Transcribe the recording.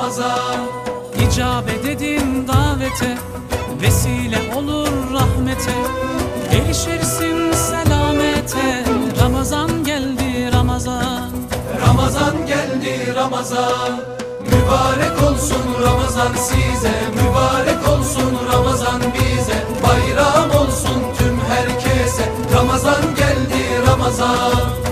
Ramazan İcabet edin davete Vesile olur rahmete. Erişirsin selamete Ramazan geldi Ramazan. Ramazan geldi Ramazan Mübarek olsun Ramazan size. Mübarek olsun Ramazan bize Bayram olsun tüm herkese. Ramazan geldi Ramazan.